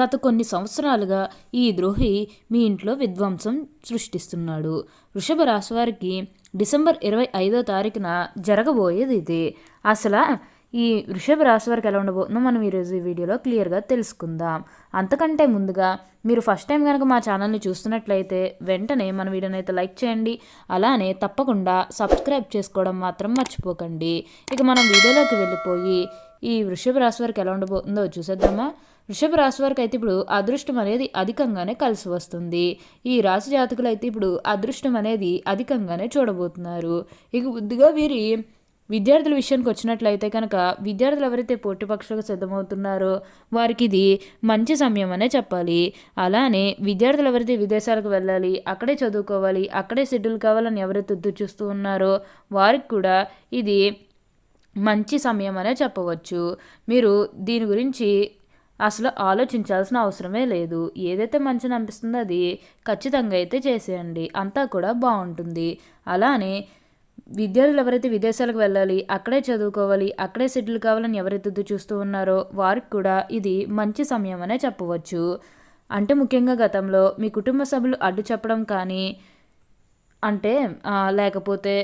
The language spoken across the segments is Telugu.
గత కొన్ని సంవత్సరాలుగా ఈ ద్రోహి మీ ఇంట్లో విధ్వంసం సృష్టిస్తున్నాడు. వృషభ రాశివారికి డిసెంబర్ ఇరవై ఐదో తారీఖున జరగబోయేది ఇది. అసలు ఈ వృషభ రాశి వారికి ఎలా ఉండబోతుందో మనం ఈరోజు ఈ వీడియోలో క్లియర్గా తెలుసుకుందాం. అంతకంటే ముందుగా మీరు ఫస్ట్ టైం కనుక మా ఛానల్ని చూస్తున్నట్లయితే వెంటనే మన వీడియోని అయితే లైక్ చేయండి. అలానే తప్పకుండా సబ్స్క్రైబ్ చేసుకోవడం మాత్రం మర్చిపోకండి. ఇక మనం వీడియోలోకి వెళ్ళిపోయి ఈ వృషభ రాశి వారికి ఎలా ఉండబోతుందో చూసేద్దామా? వృషభ రాశి వారికి అయితే ఇప్పుడు అదృష్టం అనేది అధికంగానే కలిసి వస్తుంది. ఈ రాశి జాతకులు అయితే ఇప్పుడు అదృష్టం అనేది అధికంగానే చూడబోతున్నారు. ఇక బుద్ధిగా వీరి విద్యార్థుల విషయానికి వచ్చినట్లయితే కనుక విద్యార్థులు ఎవరైతే పోటీ పక్షులకు సిద్ధమవుతున్నారో వారికి ఇది మంచి సమయం అనే చెప్పాలి. అలానే విద్యార్థులు ఎవరైతే విదేశాలకు వెళ్ళాలి అక్కడే చదువుకోవాలి అక్కడే షెడ్యూల్ కావాలని ఎవరైతే ఎదురు చూస్తూ ఉన్నారో వారికి కూడా ఇది మంచి సమయం అనే చెప్పవచ్చు. మీరు దీని గురించి అసలు ఆలోచించాల్సిన అవసరమే లేదు. ఏదైతే మంచిని అనిపిస్తుందో అది ఖచ్చితంగా అయితే చేసేయండి. అంతా కూడా బాగుంటుంది. అలానే విద్యార్థులు ఎవరైతే విదేశాలకు వెళ్ళాలి అక్కడే చదువుకోవాలి అక్కడే సెటిల్ కావాలని ఎవరైతే చూస్తూ ఉన్నారో వారికి కూడా ఇది మంచి సమయం అనే చెప్పవచ్చు. అంటే ముఖ్యంగా గతంలో మీ కుటుంబ సభ్యులు అడ్డు చెప్పడం కానీ అంటే లేకపోతే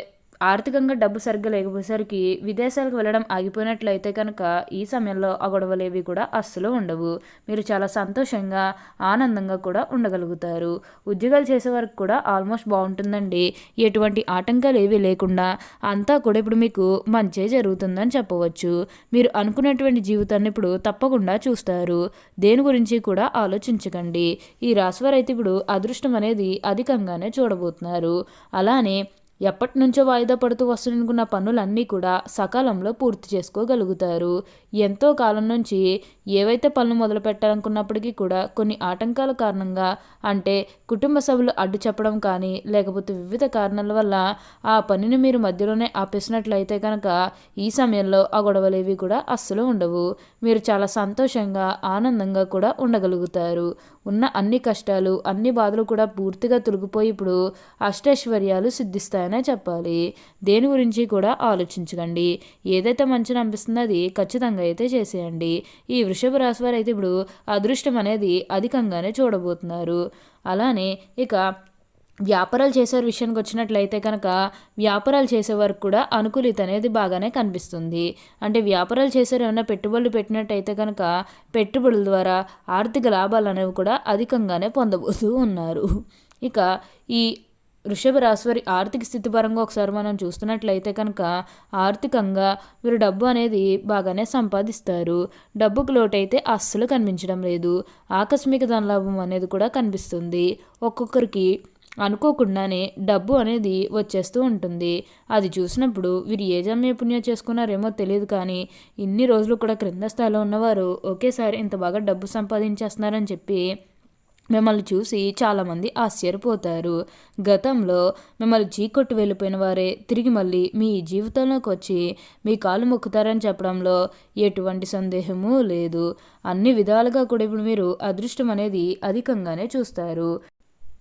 ఆర్థికంగా డబ్బు సరిగ్గా లేకపోయేసరికి విదేశాలకు వెళ్ళడం ఆగిపోయినట్లయితే కనుక ఈ సమయంలో ఆ గొడవలేవి కూడా అస్సలు ఉండవు. మీరు చాలా సంతోషంగా ఆనందంగా కూడా ఉండగలుగుతారు. ఉద్యోగాలు చేసే వరకు కూడా ఆల్మోస్ట్ బాగుంటుందండి. ఎటువంటి ఆటంకాలు ఏవి లేకుండా అంతా కూడా ఇప్పుడు మీకు మంచే జరుగుతుందని చెప్పవచ్చు. మీరు అనుకున్నటువంటి జీవితాన్ని ఇప్పుడు తప్పకుండా చూస్తారు. దేని గురించి కూడా ఆలోచించకండి. ఈ రాశివారు అయితే ఇప్పుడు అదృష్టం అనేది అధికంగానే చూడబోతున్నారు. అలానే ఎప్పటి నుంచో వాయిదా పడుతూ వస్తున్న పనులన్నీ కూడా సకాలంలో పూర్తి చేసుకోగలుగుతారు. ఎంతో కాలం నుంచి ఏవైతే పనులు మొదలు పెట్టాలనుకున్నప్పటికీ కూడా కొన్ని ఆటంకాల కారణంగా అంటే కుటుంబ సభ్యులు అడ్డు చెప్పడం కానీ లేకపోతే వివిధ కారణాల వల్ల ఆ పనిని మీరు మధ్యలోనే ఆపేసినట్లయితే కనుక ఈ సమయంలో ఆ గొడవలేవి కూడా అస్సలు ఉండవు. మీరు చాలా సంతోషంగా ఆనందంగా కూడా ఉండగలుగుతారు. ఉన్న అన్ని కష్టాలు అన్ని బాధలు కూడా పూర్తిగా తొలగిపోయి ఇప్పుడు అష్టైశ్వర్యాలు సిద్ధిస్తాయనే చెప్పాలి. దేని గురించి కూడా ఆలోచించకండి. ఏదైతే మంచిని అనిపిస్తుందో అది ఖచ్చితంగా అయితే చేసేయండి. ఈ వృషభ రాశి వారు అయితే ఇప్పుడు అదృష్టం అనేది అధికంగానే చూడబోతున్నారు. అలానే ఇక వ్యాపారాలు చేసే విషయానికి వచ్చినట్లయితే కనుక వ్యాపారాలు చేసే కూడా అనుకూలిత అనేది బాగానే కనిపిస్తుంది. అంటే వ్యాపారాలు చేసే ఏమైనా పెట్టుబడులు పెట్టినట్టయితే కనుక పెట్టుబడుల ద్వారా ఆర్థిక లాభాలు అనేవి కూడా అధికంగానే పొందబోతూ ఉన్నారు. ఇక ఈ వృషభ రాశివారి ఆర్థిక స్థితి పరంగా ఒకసారి మనం చూస్తున్నట్లయితే కనుక ఆర్థికంగా వీరు డబ్బు అనేది బాగానే సంపాదిస్తారు. డబ్బుకు లోటైతే అస్సలు కనిపించడం లేదు. ఆకస్మిక ధనలాభం అనేది కూడా కనిపిస్తుంది. ఒక్కొక్కరికి అనుకోకుండానే డబ్బు అనేది వచ్చేస్తూ ఉంటుంది. అది చూసినప్పుడు వీరు ఏ జమ్మే పుణ్యం చేసుకున్నారేమో తెలియదు కానీ ఇన్ని రోజులు కూడా క్రింద స్థాయిలో ఉన్నవారు ఒకేసారి ఇంత బాగా డబ్బు సంపాదించేస్తున్నారని చెప్పి మిమ్మల్ని చూసి చాలామంది ఆశ్చర్యపోతారు. గతంలో మిమ్మల్ని చీకొట్టు వెళ్ళిపోయిన వారే తిరిగి మళ్ళీ మీ జీవితంలోకి వచ్చి మీ కాలు మొక్కుతారని చెప్పడంలో ఎటువంటి సందేహము లేదు. అన్ని విధాలుగా కూడా ఇప్పుడు మీరు అదృష్టం అనేది అధికంగానే చూస్తారు.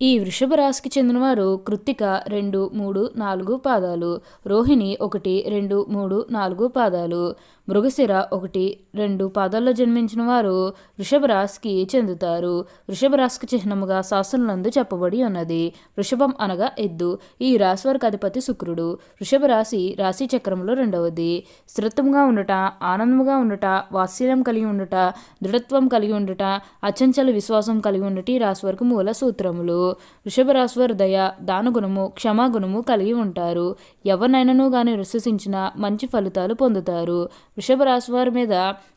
ఈ వృషభ రాశికి చెందినవారు కృత్తిక రెండు మూడు నాలుగు పాదాలు రోహిణి ఒకటి రెండు మూడు నాలుగు పాదాలు మృగశిర ఒకటి రెండు పాదాల్లో జన్మించిన వారు వృషభ రాశికి చెందుతారు. వృషభ రాశికి చిహ్నముగా శాస్త్రంలందు చెప్పబడి ఉన్నది. వృషభం అనగా ఎద్దు. ఈ రాశి వారికి అధిపతి శుక్రుడు. వృషభ రాశి రాశి చక్రంలో రెండవది. స్థిరత్వంగా ఉండుట ఆనందముగా ఉండుట వాత్సల్యం కలిగి ఉండుట దృఢత్వం కలిగి ఉండుట అచంచల విశ్వాసం కలిగి ఉండటి ఈ రాశి వారికి మూల సూత్రములు. వృషభ రాశి దయ దానగుణము క్షమాగుణము కలిగి ఉంటారు. ఎవరినైనాను గాని విశ్వసించిన మంచి ఫలితాలు పొందుతారు. వృషభ వారి మీద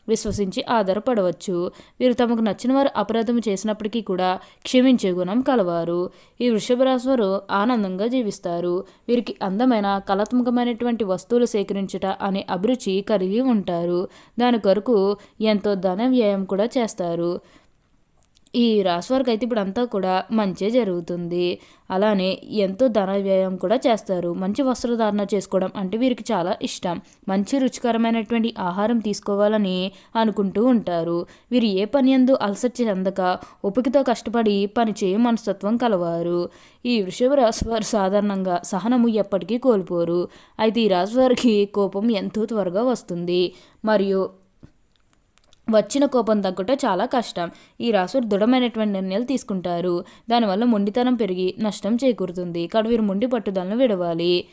విశ్వసించి ఆధారపడవచ్చు. వీరు తమకు నచ్చిన వారు అపరాధం చేసినప్పటికీ కూడా క్షమించే గుణం కలవారు. ఈ వృషభ వారు ఆనందంగా జీవిస్తారు. వీరికి అందమైన కళాత్మకమైనటువంటి వస్తువులు సేకరించుట అనే అభిరుచి కలిగి ఉంటారు. దాని కొరకు ఎంతో ధన వ్యయం కూడా చేస్తారు. ఈ రాశివారికి అయితే ఇప్పుడు అంతా కూడా మంచే జరుగుతుంది. అలానే ఎంతో ధన వ్యయం కూడా చేస్తారు. మంచి వస్త్రధారణ చేసుకోవడం అంటే వీరికి చాలా ఇష్టం. మంచి రుచికరమైనటువంటి ఆహారం తీసుకోవాలని అనుకుంటూ ఉంటారు. వీరు ఏ పని ఎందు అలసట చెందక ఓపికతో కష్టపడి పని చేయ మనస్తత్వం కలవారు. ఈ వృషభ రాశివారు సాధారణంగా సహనము ఎప్పటికీ కోల్పోరు. అయితే ఈ రాశివారికి కోపం ఎంతో త్వరగా వస్తుంది. మరియు వచ్చిన కోపం తగ్గట చాలా కష్టం. ఈ రాసుడు దృఢమైనటువంటి నిర్ణయాలు తీసుకుంటారు. దానివల్ల మొండితనం పెరిగి నష్టం చేకూరుతుంది. కాబట్టి వీరు మొండి పట్టుదలను విడవాలి.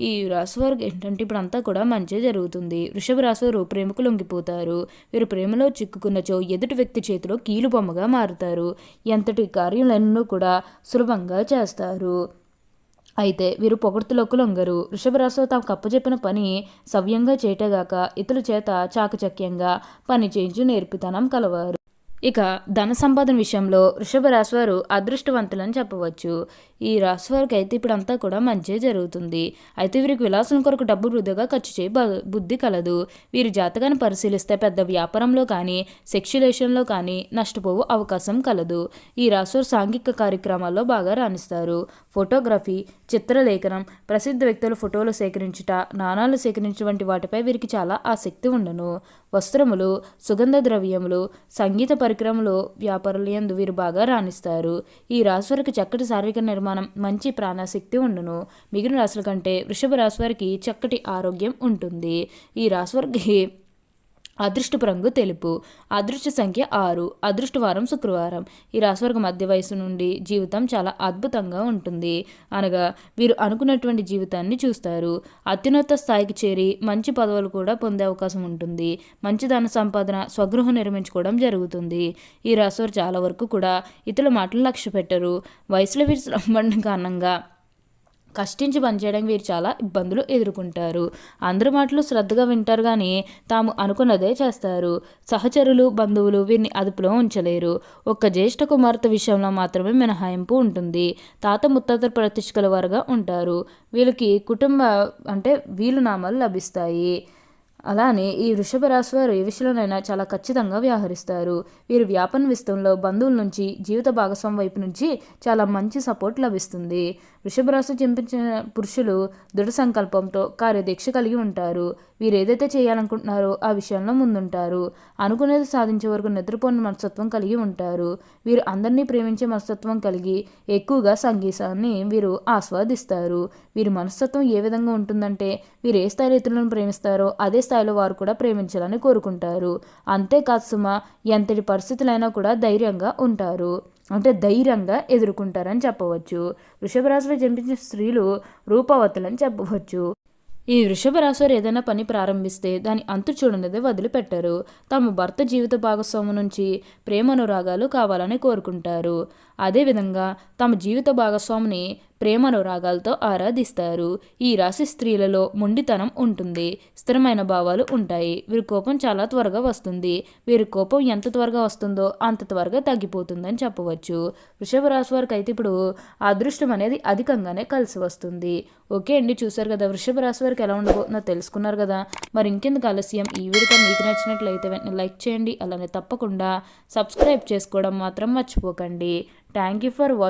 ఈ రాశి వారికి ఏంటంటే ఇప్పుడు అంతా కూడా మంచి జరుగుతుంది. వృషభ రాశి వారు ప్రేమకు లొంగిపోతారు. వీరు ప్రేమలో చిక్కుకున్నచో ఎదుటి వ్యక్తి చేతిలో కీలు బొమ్మగా మారుతారు. ఎంతటి కార్యాలన్నీ కూడా సులభంగా చేస్తారు. అయితే వీరు పొగడ్తలోకి లొంగరు వృషభరాశిలో తాము కప్పచెప్పిన పని సవ్యంగా చేయటగాక ఇతరుల చేత చాకచక్యంగా పని చేయించు నేర్పితనం కలవారు. ఇక ధన సంపాదన విషయంలో వృషభ రాశి వారు అదృష్టవంతులని చెప్పవచ్చు. ఈ రాశి వారికి అయితే ఇప్పుడు అంతా కూడా మంచే జరుగుతుంది. అయితే వీరికి విలాసం కొరకు డబ్బు వృధాగా ఖర్చు చేయ బుద్ధి కలదు. వీరి జాతకాన్ని పరిశీలిస్తే పెద్ద వ్యాపారంలో కానీ సెక్యులేషన్లో కానీ నష్టపోవు అవకాశం కలదు. ఈ రాశివారు సాంఘిక కార్యక్రమాల్లో బాగా రాణిస్తారు. ఫోటోగ్రఫీ చిత్రలేఖనం ప్రసిద్ధ వ్యక్తుల ఫోటోలు సేకరించుట నాణాలు సేకరించడం వంటి వాటిపై వీరికి చాలా ఆసక్తి ఉండను. వస్త్రములు సుగంధ ద్రవ్యములు సంగీత పరికరములు వ్యాపారులు యందు వీరు బాగా రాణిస్తారు. ఈ రాశి వారికి చక్కటి శారీరక నిర్మాణం మంచి ప్రాణశక్తి ఉండును. మిగిలిన రాశుల కంటే వృషభ రాశి వారికి చక్కటి ఆరోగ్యం ఉంటుంది. ఈ రాశి వారికి అదృష్టపు రంగు తెలుపు. అదృష్ట సంఖ్య ఆరు. అదృష్టవారం శుక్రవారం. ఈ రాశివర్గ మధ్య వయసు నుండి జీవితం చాలా అద్భుతంగా ఉంటుంది. అనగా వీరు అనుకున్నటువంటి జీవితాన్ని చూస్తారు. అత్యున్నత స్థాయికి చేరి మంచి పదవులు కూడా పొందే అవకాశం ఉంటుంది. మంచి ధన సంపాదన స్వగృహం నిర్మించుకోవడం జరుగుతుంది. ఈ రాశివారు చాలా వరకు కూడా ఇతరుల మాటలు లక్ష్య పెట్టరు వయసులో వీరు సంబంధం కారణంగా కష్టించి పనిచేయడానికి వీరు చాలా ఇబ్బందులు ఎదుర్కొంటారు. అందరి మాటలు శ్రద్ధగా వింటారు కానీ తాము అనుకున్నదే చేస్తారు. సహచరులు బంధువులు వీరిని అదుపులో ఉంచలేరు. ఒక్క జ్యేష్ఠ కుమార్తె విషయంలో మాత్రమే మినహాయింపు ఉంటుంది. తాత ముత్తాత ప్రతిష్ఠల వారుగా ఉంటారు. వీళ్ళకి కుటుంబ అంటే వీలునామాలు లభిస్తాయి. అలానే ఈ వృషభ రాశి వారు ఏ విషయంలోనైనా చాలా ఖచ్చితంగా వ్యవహరిస్తారు. వీరు వ్యాపన విస్తరంలో బంధువుల నుంచి జీవిత భాగస్వామి వైపు నుంచి చాలా మంచి సపోర్ట్ లభిస్తుంది. వృషభ రాశి చెంపించిన పురుషులు దృఢ సంకల్పంతో కార్యదీక్ష కలిగి ఉంటారు. వీరు ఏదైతే చేయాలనుకుంటున్నారో ఆ విషయంలో ముందుంటారు. అనుకునేది సాధించే వరకు నిద్రపోని మనస్తత్వం కలిగి ఉంటారు. వీరు అందరినీ ప్రేమించే మనస్తత్వం కలిగి ఎక్కువగా సంగీతాన్ని వీరు ఆస్వాదిస్తారు. వీరి మనస్తత్వం ఏ విధంగా ఉంటుందంటే వీరు ఏ స్థాయి ఇతరులను ప్రేమిస్తారో అదే స్థాయిలో వారు కూడా ప్రేమించాలని కోరుకుంటారు. అంతేకాదు సుమ ఎంతటి పరిస్థితులైనా కూడా ధైర్యంగా ఉంటారు. అంటే ధైర్యంగా ఎదుర్కొంటారని చెప్పవచ్చు. వృషభ రాశిలో జన్మించిన స్త్రీలు రూపవతులని చెప్పవచ్చు. ఈ వృషభ రాశివారు ఏదైనా పని ప్రారంభిస్తే దాని అంతు చూడనిదే వదిలిపెట్టరు. తమ భర్త జీవిత భాగస్వామి నుంచి ప్రేమ అనురాగాలు కావాలని కోరుకుంటారు. అదేవిధంగా తమ జీవిత భాగస్వామిని ప్రేమ అనురాగాలతో ఆరాధిస్తారు. ఈ రాశి స్త్రీలలో మొండితనం ఉంటుంది. స్థిరమైన భావాలు ఉంటాయి. వీరి కోపం చాలా త్వరగా వస్తుంది. వీరి కోపం ఎంత త్వరగా వస్తుందో అంత త్వరగా తగ్గిపోతుందని చెప్పవచ్చు. వృషభ రాశి వారికి అయితే ఇప్పుడు అదృష్టం అనేది అధికంగానే కలిసి వస్తుంది. ఓకే అండి చూసారు కదా వృషభ రాశి వారికి ఎలా ఉండబోతుందో తెలుసుకున్నారు కదా. మరి ఇంకెందుకు ఆలస్యం? ఈ వీడియో మీకు నచ్చినట్లయితే వెంటనే లైక్ చేయండి. అలానే తప్పకుండా సబ్స్క్రైబ్ చేసుకోవడం మాత్రం మర్చిపోకండి. Thank you for watching